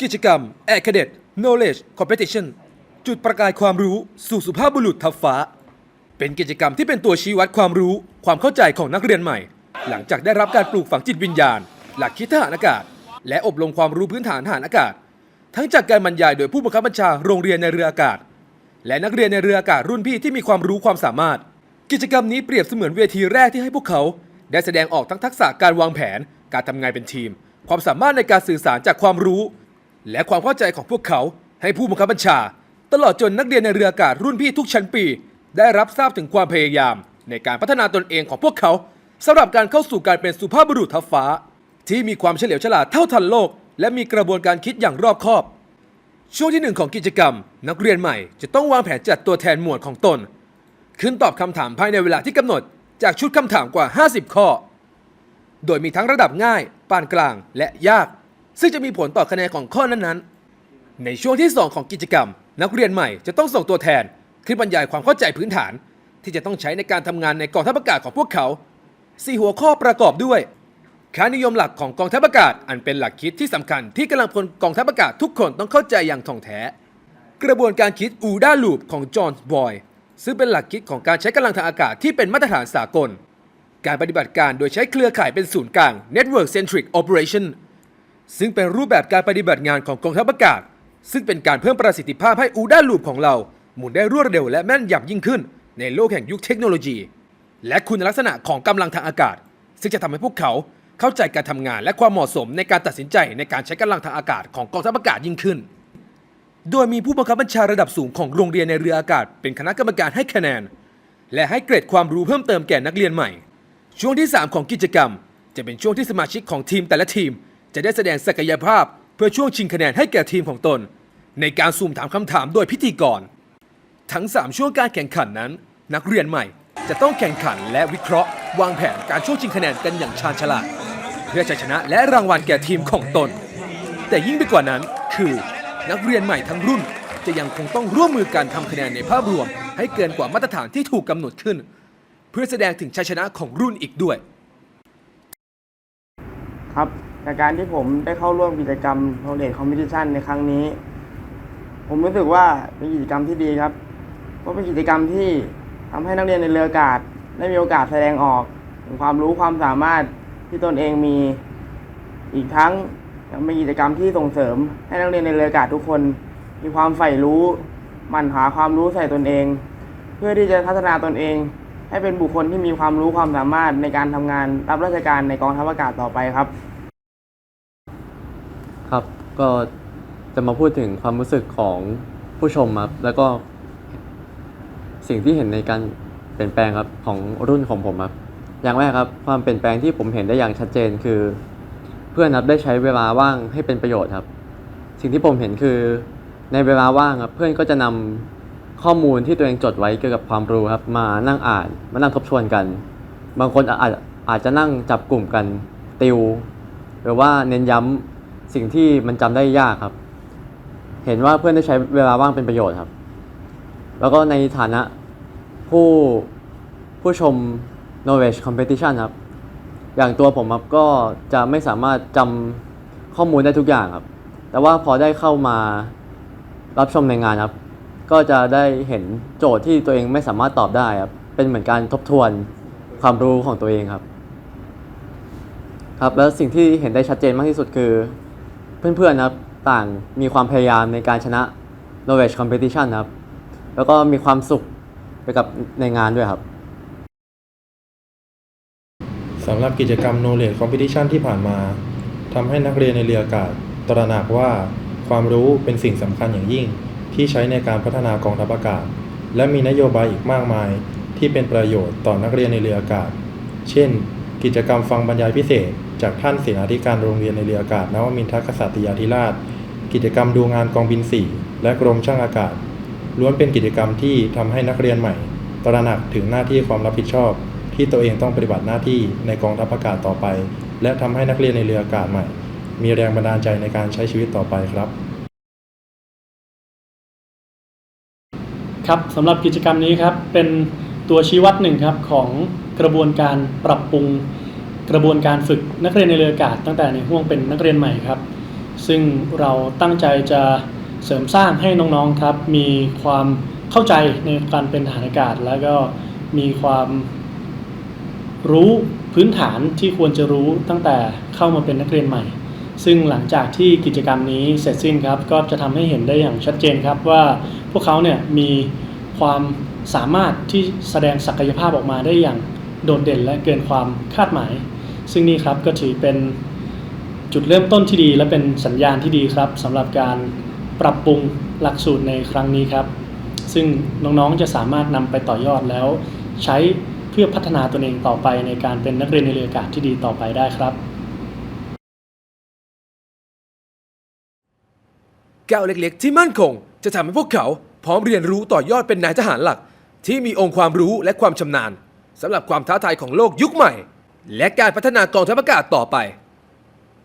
กิจกรรม a Cadet Knowledge Competition จุดประกายความรู้สู่สุภาพบุรุษทับฟ้า เป็นกิจกรรมที่เป็นตัวชี้วัดความรู้ความเข้าใจของนักเรียนใหม่ หลังจากได้รับการปลูกฝังจิตวิญญาณ หลักคิดทหารอากาศ และอบรมความรู้พื้นฐานทหารอากาศ ทั้งจากการบรรยายโดยผู้บังคับบัญชาโรงเรียนในเรืออากาศ และนักเรียนในเรืออากาศรุ่นพี่ที่มีความรู้ความสามารถ กิจกรรมนี้เปรียบเสมือนเวทีแรกที่ให้พวกเขา ได้แสดงออกทั้งทักษะการวางแผน การทำงานเป็นทีม ความสามารถในการสื่อสารจากความรู้ และความเข้าใจของพวกเขาให้ผู้บังคับบัญชา ตลอดจนนักเรียนในเรืออากาศรุ่นพี่ทุกชั้นปี ได้รับทราบถึงความพยายาม ในการพัฒนาตนเองของพวกเขาสำหรับการเข้าสู่การเป็นสุภาพบุรุษทัพฟ้า ที่มีความเฉลียวฉลาดเท่าทันโลก และมีกระบวนการคิดอย่างรอบคอบ ช่วงที่หนึ่งของกิจกรรม นักเรียนใหม่จะต้องวางแผนจัดตัวแทนหมวดของตน ขึ้นตอบคำถามภายในเวลาที่กำหนด จากชุดคำถามกว่า 50 ข้อ โดยมีทั้งระดับง่าย ปานกลางและยาก ซึ่งจะมีผลต่อคะแนนของข้อนั้นๆ ในช่วงที่ 2 ของกิจกรรม นักเรียนใหม่จะต้องส่งตัวแทนขึ้นบรรยายความเข้าใจพื้นฐาน ที่จะต้องใช้ในการทำงานในกองทัพอากาศของพวกเขาสี่หัวข้อประกอบด้วยค่านิยมหลักของกองทัพอากาศ อันเป็นหลักคิดที่สำคัญที่กำลังพลกองทัพอากาศทุกคนต้องเข้าใจอย่างถ่องแท้ กระบวนการคิดอูด้าลูปของจอห์นบอยซึ่งเป็นหลักคิดของการใช้กำลังทางอากาศที่เป็นมาตรฐานสากล การปฏิบัติการโดยใช้เครือข่ายเป็นศูนย์กลาง Network Centric Operation ซึ่งเป็นรูปแบบการปฏิบัติงานของกองทัพอากาศ ซึ่งเป็นการเพิ่มประสิทธิภาพให้อูด้าลูปของเรา หมุนได้รวดเร็วและแม่นยำยิ่งขึ้น ในโลกแห่งยุคเทคโนโลยี และคุณลักษณะของกำลังทางอากาศ ซึ่งจะทำให้พวกเขาเข้าใจการทำงานและความเหมาะสมในการตัดสินใจในการใช้กำลังทางอากาศของกองทัพอากาศยิ่งขึ้น โดยมีผู้บังคับบัญชาระดับสูงของโรงเรียนในเรืออากาศ เป็นคณะกรรมการให้คะแนน และให้เกรดความรู้เพิ่มเติมแก่นักเรียนใหม่ ช่วงที่ 3 ของกิจกรรม จะเป็นช่วงที่สมาชิกของทีมแต่ละทีม จะได้แสดงศักยภาพเพื่อช่วงชิงคะแนนให้แก่ทีมของตน ในการสุ่มถามคำถามโดยพิธีกร ทั้ง 3 ช่วงการแข่งขันนั้น นักเรียนใหม่จะต้องแข่งขันและวิเคราะห์ วางแผนการช่วงชิงคะแนนกันอย่างชาญฉลาด เพื่อชัยชนะและรางวัลแก่ทีมของตน แต่ยิ่งไปกว่านั้นคือ นักเรียนใหม่ทั้งรุ่นจะยังคงต้องร่วมมือกันทำคะแนนในภาพรวม ให้เกินกว่ามาตรฐานที่ถูกกำหนดขึ้น เพื่อแสดงถึงชัยชนะของรุ่นอีกด้วย ครับ จากการที่ผมได้เข้าร่วมกิจกรรม Knowledge Competition ในครั้งนี้ ผมรู้สึกว่าเป็นกิจกรรมที่ดีครับเพราะเป็นกิจกรรมที่ทำให้นักเรียนในเรืออากาศ ได้มีโอกาสแสดงออกถึงความรู้ความสามารถที่ตนเองมีอีกทั้งยังเป็นกิจกรรมที่ส่งเสริม ให้นักเรียนในเรืออากาศทุกคน มีความใฝ่รู้มั่นหาความรู้ใส่ตนเอง เพื่อที่จะพัฒนาตนเอง ให้เป็นบุคคลที่มีความรู้ความสามารถในการทำงานรับราชการในกองทัพอากาศต่อไปครับ ครับก็จะมาพูดถึงความรู้สึกของผู้ชมครับแล้วก็สิ่งที่เห็นในการเปลี่ยนแปลงครับของรุ่นของผมครับอย่างแรกครับ ความเปลี่ยนแปลงที่ผมเห็นได้อย่างชัดเจนคือ เพื่อนครับได้ใช้เวลาว่างให้เป็นประโยชน์ครับ สิ่งที่ผมเห็นคือในเวลาว่างครับเพื่อนก็จะนำข้อมูลที่ตัวเองจดไว้เกี่ยวกับความรู้ครับ มานั่งอ่านมานั่งทบทวนกัน บางคนอาจอาจจะนั่งจับกลุ่มกันติว หรือว่าเน้นย้ำ สิ่งที่มันจำได้ยากครับ เห็นว่าเพื่อนได้ใช้เวลาว่างเป็นประโยชน์ครับ แล้วก็ในฐานะผู้ผู้ชม knowledge competition ครับ อย่างตัวผมครับก็จะไม่สามารถจำข้อมูลได้ทุกอย่างครับ แต่ว่าพอได้เข้ามารับชมในงานครับ ก็จะได้เห็นโจทย์ที่ตัวเองไม่สามารถตอบได้ครับ เป็นเหมือนการทบทวนความรู้ของตัวเองครับ ครับ แล้วสิ่งที่เห็นได้ชัดเจนมากที่สุดคือ เพื่อนๆนะครับต่างมีความพยายามในการชนะ knowledge competition นะครับ แล้วก็มีความสุขไปกับในงานด้วยครับสำหรับกิจกรรม Knowledge Competition ที่ผ่านมาทำให้นักเรียนในเรืออากาศตระหนักว่าความรู้เป็นสิ่งสำคัญอย่างยิ่งที่ใช้ในการพัฒนากองทัพอากาศ และมีนโยบายอีกมากมาย ที่เป็นประโยชน์ต่อนักเรียนในเรืออากาศ เช่น กิจกรรมฟังบรรยายพิเศษ จากท่านเสนาธิการโรงเรียนในเรืออากาศนวมินทรกษัตริยาธิราช กิจกรรมดูงานกองบิน 4 และกรมช่างอากาศ ล้วนเป็นกิจกรรมที่ทำให้นักเรียนใหม่ ตระหนักถึงหน้าที่ความรับผิดชอบ ที่ตัวเองต้องปฏิบัติหน้าที่ในกองทัพอากาศต่อไป และทำให้นักเรียนในเรืออากาศใหม่ มีแรงบันดาลใจในการใช้ชีวิตต่อไปครับครับสำหรับกิจกรรมนี้ครับเป็นตัวชี้วัดหนึ่งครับของกระบวนการปรับปรุง กระบวนการฝึกนักเรียนในเรืออากาศตั้งแต่ในห่วงเป็นนักเรียนใหม่ครับ ซึ่งเราตั้งใจจะเสริมสร้างให้น้องๆครับ มีความเข้าใจในการเป็นทหารอากาศ แล้วก็มีความรู้พื้นฐานที่ควรจะรู้ตั้งแต่เข้ามาเป็นนักเรียนใหม่ ซึ่งหลังจากที่กิจกรรมนี้เสร็จสิ้นครับ ก็จะทำให้เห็นได้อย่างชัดเจนครับว่าพวกเขาเนี่ยมีความสามารถที่แสดงศักยภาพออกมาได้อย่างโดดเด่นและเกินความคาดหมาย ซึ่งนี่ครับก็ถือเป็นจุดเริ่มต้นที่ดี และเป็นสัญญาณที่ดีครับสำหรับการปรับปรุงหลักสูตรในครั้งนี้ครับ ซึ่งน้องๆจะสามารถนำไปต่อยอดแล้ว ใช้เพื่อพัฒนาตนเองต่อไปในการเป็นนักเรียนในเรืออากาศที่ดีต่อไปได้ครับก้าวเล็กๆ ที่มั่นคง จะทำให้พวกเขาพร้อมเรียนรู้ต่อยอดเป็นนายทหารหลัก ที่มีองค์ความรู้และความชำนาญสำหรับความท้าทายของโลกยุคใหม่ และการพัฒนากองทัพอากาศต่อไป